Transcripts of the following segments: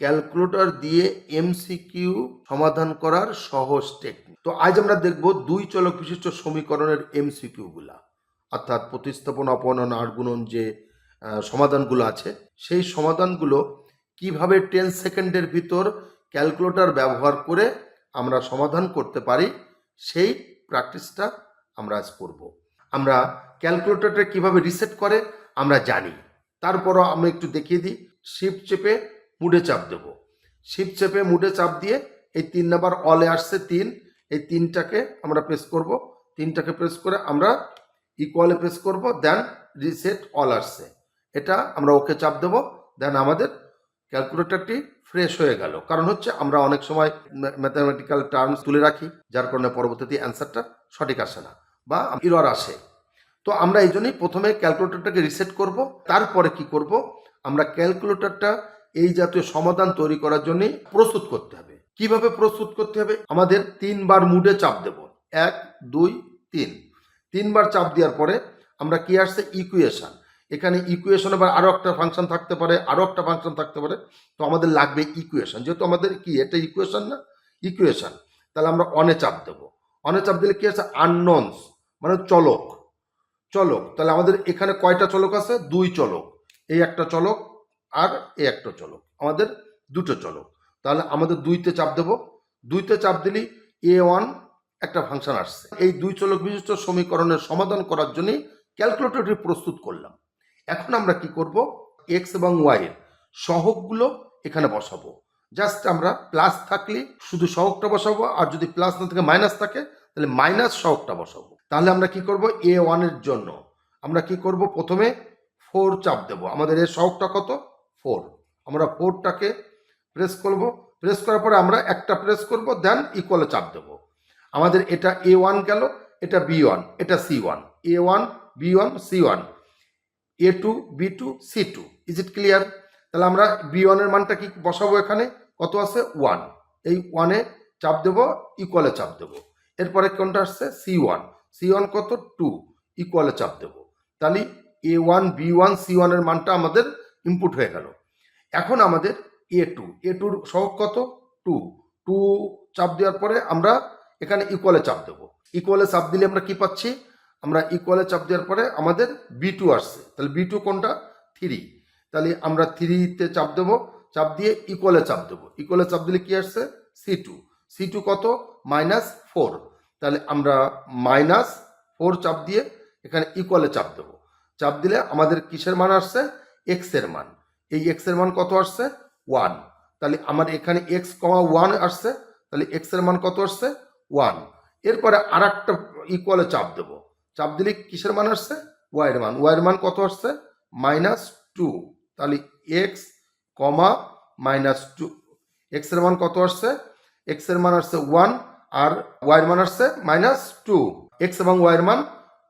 Calculator দিয়ে MCQ সমাধান করার সহজ টেকনিক তো আজ আমরা দেখব দুই চলক বিশিষ্ট সমীকরণের এমসিকিউ গুলা অর্থাৎ প্রতিস্থাপন অপনয়ন আর গুণন যে সমাধানগুলো আছে, সেই সমাধানগুলো কীভাবে টেন সেকেন্ডের ভিতর ক্যালকুলেটর ব্যবহার করে আমরা সমাধান করতে পারি, সেই প্র্যাকটিসটা আমরা আজ করব। আমরা ক্যালকুলেটরটা কীভাবে রিসেট করে আমরা জানি। তারপরও আমরা একটু দেখিয়ে দিই। শিফট চেপে মুডে চাপ দেব। শিফট চেপে মুডে চাপ দিয়ে এই তিন নাম্বার অলে আসছে তিন, এই তিনটাকে আমরা প্রেস করব। তিনটাকে প্রেস করে আমরা ইকুয়ালে প্রেস করব দেন রিসেট অল আসছে। এটা আমরা ওকে চাপ দেব দেন আমাদের ক্যালকুলেটরটি ফ্রেশ হয়ে গেল। কারণ হচ্ছে আমরা অনেক সময় ম্যাথামেটিক্যাল টার্মস তুলে রাখি, যার কারণে পরবর্তীতে অ্যান্সারটা সঠিক আসে না বা ইরর আসে। তো আমরা এই জন্যই প্রথমে ক্যালকুলেটরটাকে রিসেট করব, তারপরে কি করব? আমরা ক্যালকুলেটরটা এই জাতীয় সমাধান তৈরি করার জন্য প্রস্তুত করতে হবে। কীভাবে প্রস্তুত করতে হবে? আমাদের তিনবার মুডে চাপ দেব। এক, দুই, তিন। তিনবার চাপ দেওয়ার পরে আমরা কি আসছে? ইকুয়েশন এখানে ইকুয়েশন আবার আরও একটা ফাংশন থাকতে পারে আরও একটা ফাংশন থাকতে পারে। তো আমাদের লাগবে ইকুয়েশন যেহেতু আমাদের কি? এটা ইকুয়েশন না? ইকুয়েশন তাহলে আমরা অনে চাপ দেব। অনে চাপ দিলে কি আছে আননন্স মানে চলক। চলক। তাহলে আমাদের এখানে কয়টা চলক আছে? দুই চলক। এই একটা চলক আর এ একটা চলক, আমাদের দুটো চলক। তাহলে আমাদের দুইতে চাপ দেব। দুইতে চাপ দিলি এ ওয়ান একটা ফাংশন আসছে। এই দুই চলক বিশিষ্ট সমীকরণের সমাধান করার জন্য ক্যালকুলেটরটি প্রস্তুত করলাম। এখন আমরা কি করব? এক্স এবং ওয়াই এর সহগগুলো এখানে বসাবো। জাস্ট আমরা প্লাস থাকলে শুধু সহগটা বসাবো, আর যদি প্লাস না থাকে মাইনাস থাকে, তাহলে মাইনাস সহগটা বসাবো। তাহলে আমরা কি করব? এ ওয়ানের জন্য। আমরা কি করব? প্রথমে ফোর চাপ দেব। আমাদের এর সহগটা কত? ফোর আমরা ফোরটাকে প্রেস করব। প্রেস করার পরে আমরা একটা প্রেস করব দেন ইকুয়ালে চাপ দেব। আমাদের এটা এ ওয়ান গেল, এটা বি ওয়ান এটা C one A one B one C one A two B two C two is it clear তাহলে আমরা বি ওয়ানের মানটা কি বসাবো এখানে? কত আছে? ওয়ান এই ওয়ানে চাপ দেব ইকুয়ালে চাপ দেব। এরপরে কোনটা আসছে? সি ওয়ান সি ওয়ান কত? টু ইকুয়ালে চাপ দেব। তাহলে A one B one C ওয়ানের মানটা আমাদের ইনপুট হয়ে গেল। এখন আমাদের এ টু এ টুর সহগ কত? টু টু চাপ দেওয়ার পরে আমরা এখানে ইকুয়ালে চাপ দেব। ইকুয়ালে চাপ দিলে আমরা কি পাচ্ছি? আমরা ইকুয়ালে চাপ দেওয়ার পরে আমাদের বি টু আসছে। তাহলে বি টু কোনটা? থ্রি তাহলে আমরা থ্রিতে চাপ দেব। চাপ দিয়ে ইকুয়ালে চাপ দেবো। ইকুয়ালে চাপ দিলে কি আসছে? সি টু সি টু কত? মাইনাস ফোর তাহলে আমরা মাইনাস ফোর চাপ দিয়ে এখানে ইকুয়ালে চাপ দেবো। চাপ দিলে আমাদের কিসের মান আসছে? এক্সের মান। এই এক্সের মান কত আসছে? ওয়ান তাহলে আমার এখানে এক্স কমা ওয়ান আসছে, তাহলে এক্সের মান কত আসছে? ওয়ান এরপরে আর একটা ইকুয়ালে চাপ দেবো। চাপ দিলে কিসের মান আসছে? ওয়াইয়ের মান। ওয়াইয়ের মান কত আসছে? মাইনাস টু তাহলে এক্স কমা মাইনাস টু এক্সের মান কত আসছে? এক্সের মান আসছে ওয়ান আর ওয়াইয়ের মান আসছে মাইনাস টু এক্স এবং ওয়াইয়ের মান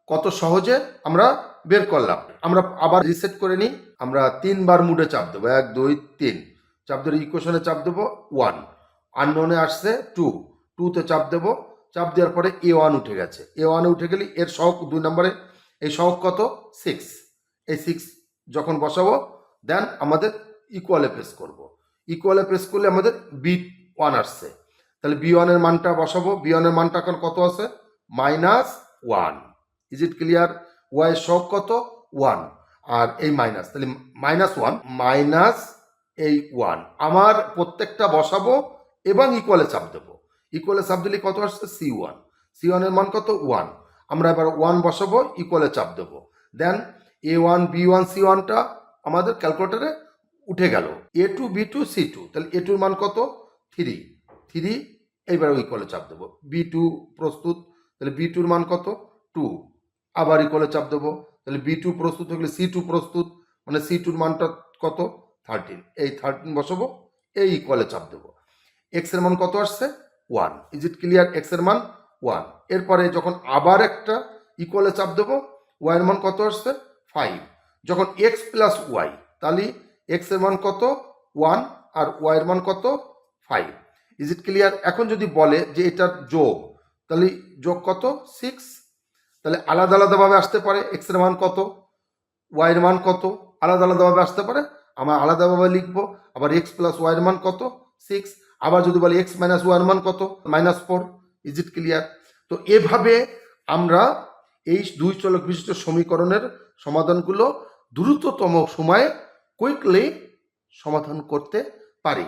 কত সহজে আমরা বের করলাম। আমরা আবার রিসেট করে নিই। আমরা তিনবার মুডে চাপ দেবো। এক, দুই, তিন। চাপ ধরে ইকুয়েশনে চাপ দেবো ওয়ান আননোনে আসছে টু টুতে চাপ দেবো। চাপ দেওয়ার পরে এ ওয়ান উঠে গেছে। এ ওয়ানে উঠে গেলে এর সহক দুই নম্বরে, এই সহক কত? সিক্স এই সিক্স যখন বসাবো দেন আমাদের ইকুয়ালে প্রেস করব। ইকুয়ালে প্রেস করলে আমাদের বি ওয়ান আসছে। তাহলে বি ওয়ানের মানটা বসাবো। বি ওয়ানের মানটা এখন কত আছে? Minus one is it clear Y শক কত? ওয়ান। আর এই মাইনাস, তাহলে মাইনাস ওয়ান, মাইনাস এই ওয়ান। আমার প্রত্যেকটা বসাবো এবং ইকুয়ালে চাপ দেবো। ইকুয়ালে চাপ দিলে কত আসছে? সি ওয়ান সি ওয়ানের মান কত? ওয়ান। আমরা এবার ওয়ান বসাবো ইকুয়ালে চাপ দেবো। Then A one B one C ওয়ানটা আমাদের ক্যালকুলেটারে উঠে গেল। A two B two C two তাহলে এ টুর মান কত? থ্রি থ্রি এইবার ইকুয়ালে চাপ দেবো। বি টু প্রস্তুত। তাহলে বি টুর মান কত? টু আবার ইকুয়ালে চাপ দেবো। তাহলে বি টু প্রস্তুত হয়ে গেলে সি টু প্রস্তুত মানে সি টুর মানটা কত? থার্টিন এই থার্টিন বসাবো, এই ইকুয়ালে চাপ দেবো। এক্সের মান কত আসছে? ওয়ান ইজ ইট ক্লিয়ার এক্সের মান ওয়ান এরপরে যখন আবার একটা ইকুয়ালে চাপ দেবো ওয়াই এর মান কত আসছে? ফাইভ যখন এক্স প্লাস ওয়াই তাহলে এক্সের মান কত? ওয়ান আর ওয়াই এর মান কত? ফাইভ ইজ ইট ক্লিয়ার এখন যদি বলে যে এটার যোগ, তাহলে যোগ কত? সিক্স তাহলে আলাদা আলাদাভাবে আসতে পারে এক্সের মান কত ওয়াই এর মান কত, আলাদা আলাদাভাবে আসতে পারে, আমরা আলাদাভাবে লিখব, আবার এক্স প্লাস ওয়াইয়ের মান কত সিক্স আবার যদি বলি এক্স মাইনাস ওয়াইয়ের মান কত minus four is it clear তো এভাবে আমরা এই দুই চলক বিশিষ্ট সমীকরণের সমাধানগুলো দ্রুততম সময়ে কুইকলি সমাধান করতে পারি।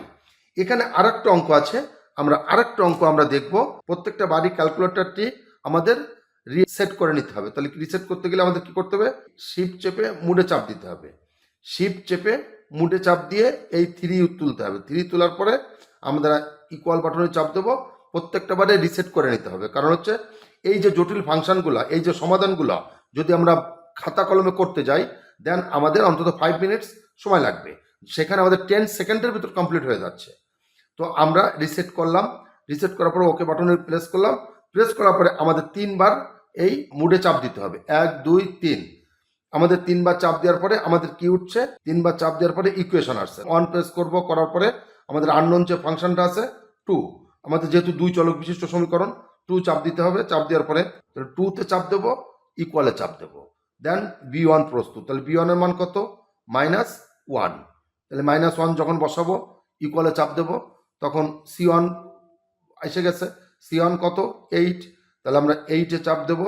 এখানে আরেকটা অঙ্ক আছে, আমরা আরেকটা অঙ্ক আমরা দেখব। প্রত্যেকটা বাড়ি ক্যালকুলেটরটি আমাদের রিসেট করে নিতে হবে। তাহলে রিসেট করতে গেলে আমাদের কি করতে হবে? শিফট চেপে মুডে চাপ দিতে হবে। শিফট চেপে মুডে চাপ দিয়ে এই থ্রি তুলতে হবে। থ্রি তোলার পরে আমরা ইকুয়াল বাটনে চাপ দেবো। প্রত্যেকটা বারে রিসেট করে নিতে হবে। কারণ হচ্ছে এই যে জটিল ফাংশনগুলো এই যে সমাধানগুলো যদি আমরা খাতা কলমে করতে যাই দেন আমাদের অন্তত ফাইভ মিনিটস সময় লাগবে। সেখানে আমাদের টেন সেকেন্ডের ভিতর কমপ্লিট হয়ে যাচ্ছে। তো আমরা রিসেট করলাম। রিসেট করার পরে ওকে বাটনে প্রেস করলাম। প্রেস করার পরে আমাদের তিনবার এই মুডে চাপ দিতে হবে। এক, দুই, তিন। আমাদের তিনবার চাপ দেওয়ার পরে আমাদের কি উঠছে? তিনবার চাপ দেওয়ার পরে ইকুয়েশন আসছে। অন প্রেস করব, করার পরে আমাদের আননোন যে ফাংশনটা আছে টু আমাদের যেহেতু দুই চলক বিশিষ্ট সমীকরণ টু চাপ দিতে হবে। চাপ দেওয়ার পরে টুতে চাপ দেবো ইকুয়ালে চাপ দেবো। দেন বি ওয়ান প্রস্তুত। তাহলে বি ওয়ানের মান কত? মাইনাস ওয়ান তাহলে মাইনাস ওয়ান যখন বসাবো ইকুয়ালে চাপ দেবো, তখন সি ওয়ান এসে গেছে। সি ওয়ান কত? এইট তাহলে আমরা এইটে চাপ দেবো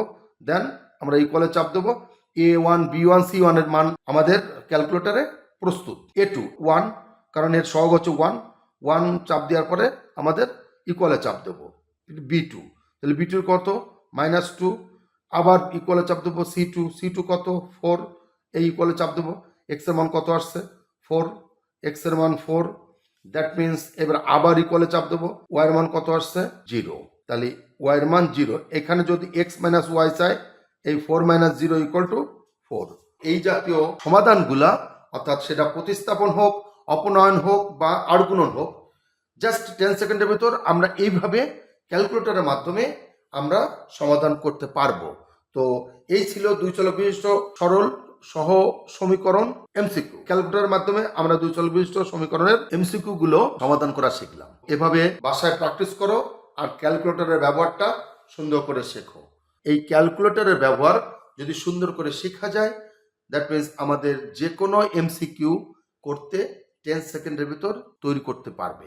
দেন আমরা ইকুয়ালে চাপ দেবো। A one B one C ওয়ানের মান আমাদের ক্যালকুলেটারে প্রস্তুত। এ টু ওয়ান কারণ এর সহগ হচ্ছে ওয়ান ওয়ান চাপ দেওয়ার পরে আমাদের ইকুয়ালে চাপ দেবো। বি টু তাহলে বি টুর কত? মাইনাস টু আবার ইকুয়ালে চাপ দেবো সি টু সি টু কত? ফোর এই ইকুয়ালে চাপ দেবো। এক্সের মান কত আসছে? ফোর এক্সের মান ফোর দ্যাট মিন্স এবার আবার ইকুয়ালে চাপ দেবো। ওয়াইয়ের মান কত আসছে? জিরো তাহলে ওয়াইয়ের মান জিরো এখানে যদি এক্স মাইনাস ওয়াই চাই এই four minus zero equal to four এই জাতীয় সমাধানগুলা, অর্থাৎ সেটা প্রতিস্থাপন হোক, অপনয়ন হোক বা আড়গুণন হোক জাস্ট টেন সেকেন্ডের ভিতর আমরা এইভাবে ক্যালকুলেটরের মাধ্যমে আমরা সমাধান করতে পারব। তো এই ছিল দুই চলক বিশিষ্ট সরল সহ সমীকরণ এমসিকিউ ক্যালকুলেটরের মাধ্যমে আমরা দুই চলক বিশিষ্ট সমীকরণের এমসিকিউ গুলো সমাধান করা শিখলাম। এভাবে বাসায় প্র্যাকটিস করো আর ক্যালকুলেটরের ব্যবহারটা সুন্দর করে শেখো। এই ক্যালকুলেটরের ব্যবহার যদি সুন্দর করে শেখা যায় দ্যাট মিনস আমাদের যে কোনো এমসিকিউ করতে টেন সেকেন্ডের ভিতর তৈরি করতে পারবে।